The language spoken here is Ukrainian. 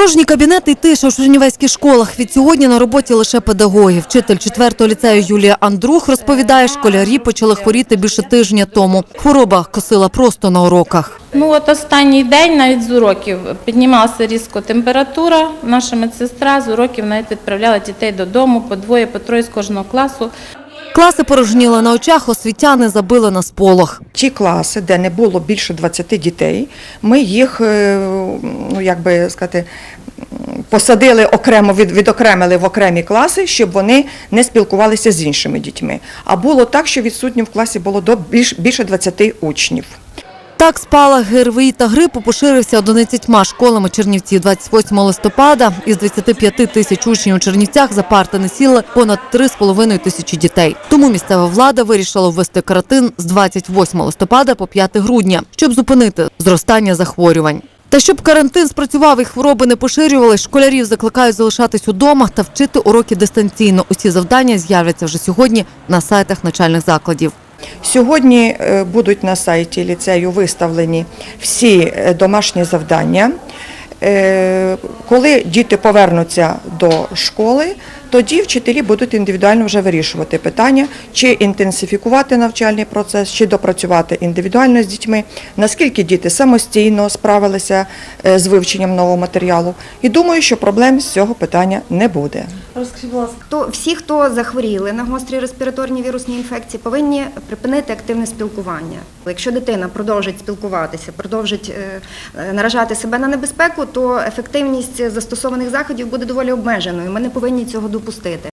Порожні кабінети й тиша у чернівецьких школах. Від сьогодні на роботі лише педагоги. Вчитель 4-го ліцею Юлія Андрух розповідає, школярі почали хворіти більше тижня тому. Хвороба косила просто на уроках. Ну от останній день навіть з уроків піднімалася різко температура. Наша медсестра з уроків навіть відправляла дітей додому по двоє, по троє з кожного класу. Класи порожніли на очах, освітяни забили на сполох. Ті класи, де не було більше 20 дітей, ми їх, е, ну як би сказати, посадили окремо, від, відокремили в окремі класи, щоб вони не спілкувалися з іншими дітьми. А було так, що відсутнім в класі було до більш, більше 20 учнів. Так спалах ГРВІ та грипу поширився 11 школами Чернівців 28 листопада. Із 25 тисяч учнів у Чернівцях за парти не сіли понад 3,5 тисячі дітей. Тому місцева влада вирішила ввести карантин з 28 листопада по 5 грудня, щоб зупинити зростання захворювань. Та щоб карантин спрацював і хвороби не поширювались, школярів закликають залишатись удома та вчити уроки дистанційно. Усі завдання з'являться вже сьогодні на сайтах навчальних закладів. Сьогодні е, будуть на сайті ліцею виставлені всі е, домашні завдання. Е, Коли діти повернуться до школи, тоді вчителі будуть індивідуально вже вирішувати питання, чи інтенсифікувати навчальний процес, чи допрацювати індивідуально з дітьми, наскільки діти самостійно справилися е, з вивченням нового матеріалу. І думаю, що проблем з цього питання не буде. Розкажіть То всі, хто захворіли на гострі респіраторні вірусні інфекції, повинні припинити активне спілкування. Якщо дитина продовжить спілкуватися, продовжить е, е, наражати себе на небезпеку, то ефективність застосованих заходів буде доволі обмеженою. Ми не повинні цього допустити.